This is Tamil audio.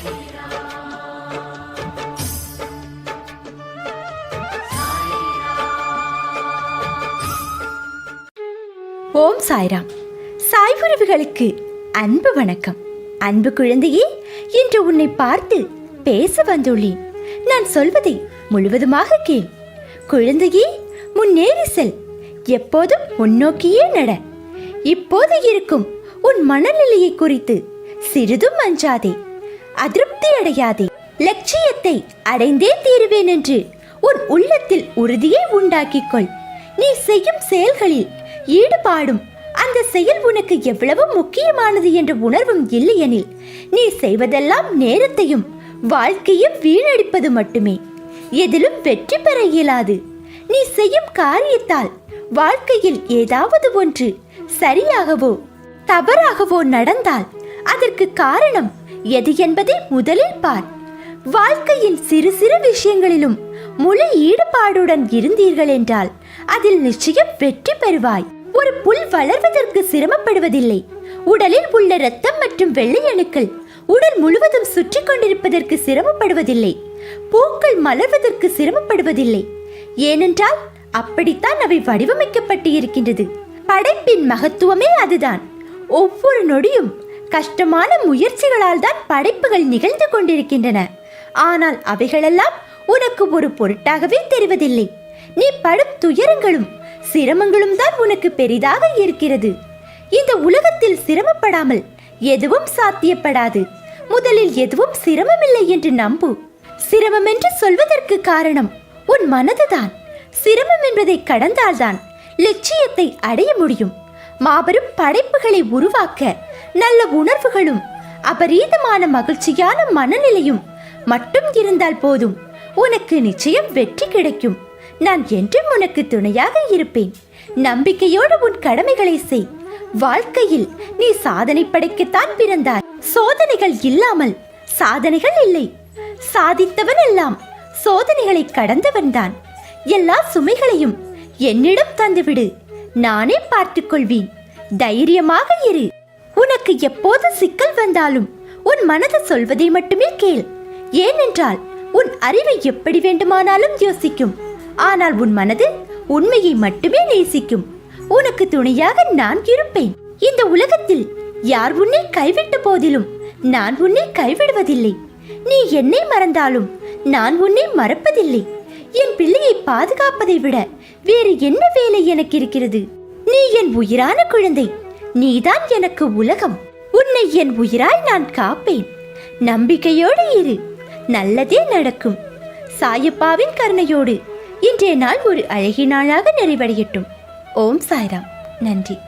ஓம் சாய்ராம். சாய் உறவுகளுக்கு அன்பு வணக்கம். அன்பு குழந்தையே இன்று உன்னை பார்த்து பேச வந்துள்ளேன். நான் சொல்வதை முழுவதுமாக கேள். குழந்தையே முன்னேறி செல் எப்போதும் முன்னோக்கியே நட. இப்போது இருக்கும் உன் மனநிலையை குறித்து சிறிதும் அஞ்சாதே. அதிருப்தி அடையாதே. லட்சியத்தை அடைந்தே தீருவேன் என்று உன் உள்ளத்தில் உறுதியை உண்டாக்கிக் கொள் நீ செய்யும் செயல்களில் ஈடுபாடும் அந்த செயல் உனக்கு எவ்வளவு முக்கியமானது என்ற உணர்வும் இல்லையெனில் நீ செய்வதெல்லாம் நேரத்தையும் வாழ்க்கையும் வீணடிப்பது மட்டுமே. எதிலும் வெற்றி பெற இயலாது. நீ செய்யும் காரியத்தால் வாழ்க்கையில் ஏதாவது ஒன்று சரியாகவோ தவறாகவோ நடந்தால் அதற்கு காரணம் எது என்பதை முதலில் பார். வாழ்க்கையின் சிறு சிறு விஷயங்களிலும் முழு ஈடுபாடுடன் இருந்தீர்கள் என்றால் அதில் நிச்சயம் வெற்றி பெறுவாய். ஒரு புல் வளர்வதற்கு சிரமப்படுவதில்லை. உடலில் உள்ள ரத்தம் மற்றும் வெள்ளை அணுக்கள் உடல் முழுவதும் சுற்றி கொண்டிருப்பதற்கு சிரமப்படுவதில்லை. பூக்கள் மலர்வதற்கு சிரமப்படுவதில்லை. ஏனென்றால் அப்படித்தான் அவை வடிவமைக்கப்பட்டு இருக்கின்றது படைப்பின் மகத்துவமே அதுதான். ஒவ்வொரு நொடியும் கஷ்டமான முயற்சிகளால் தான் படைப்புகள் நிகழ்ந்து கொண்டிருக்கின்றன. ஆனால் அவைகளெல்லாம் உனக்கு ஒரு பொருட்டாகவே தெரிவதில்லை. நீ படும் துயரங்களும் சிரமங்களும் தான் உனக்கு பெரிதாக இருக்கிறது. இந்த உலகத்தில் சிரமப்படாமல் எதுவும் சாத்தியப்படாது. முதலில் எதுவும் சிரமமில்லை என்று நம்பு. சிரமம் என்று சொல்வதற்கு காரணம் உன் மனதுதான். சிரமம் என்பதை கடந்தால்தான் லட்சியத்தை அடைய முடியும். மாபெரும் படைப்புகளை உருவாக்க நல்ல உணர்வுகளும் அபரீதமான மகிழ்ச்சியான மனநிலையும் மட்டும் இருந்தால் போதும். உனக்கு நிச்சயம் வெற்றி கிடைக்கும். நான் என்றும் உனக்கு துணையாக இருப்பேன். நம்பிக்கையோடு உன் கடமைகளை செய். வாழ்க்கையில் நீ சாதனை படைக்கத்தான் பிறந்தாய். சோதனைகள் இல்லாமல் சாதனைகள் இல்லை. சாதித்தவன் எல்லாம் சோதனைகளை கடந்தவன்தான் எல்லா சுமைகளையும் என்னிடம் தந்துவிடு. நானே பார்த்துக்கொள்வேன். தைரியமாக இரு. உனக்கு எப்போது சிக்கல் வந்தாலும் உன் மனது சொல்வதை மட்டுமே கேள். ஏனென்றால் உன் அறிவை எப்படி வேண்டுமானாலும் யோசிக்கும். ஆனால் உன் மனது உண்மையை மட்டுமே நேசிக்கும். உனக்கு துணையாக நான் இருப்பேன். இந்த உலகத்தில் யார் உன்னை கைவிட்ட போதிலும் நான் உன்னை கைவிடுவதில்லை. நீ என்னை மறந்தாலும் நான் உன்னை மறப்பதில்லை. என் பிள்ளையை பாதுகாப்பதை விட வேறு என்ன வேலை எனக்கு இருக்கிறது? நீ என் உயிரான குழந்தை. நீதான் எனக்கு உலகம். உன்னை என் உயிராய் நான் காப்பேன். நம்பிக்கையோடு இரு. நல்லதே நடக்கும். சாயப்பாவின் கருணையோடு இன்றைய நாள் ஒரு அழகிய நாளாக நிறைவடையட்டும். ஓம் சாய்ராம். நன்றி.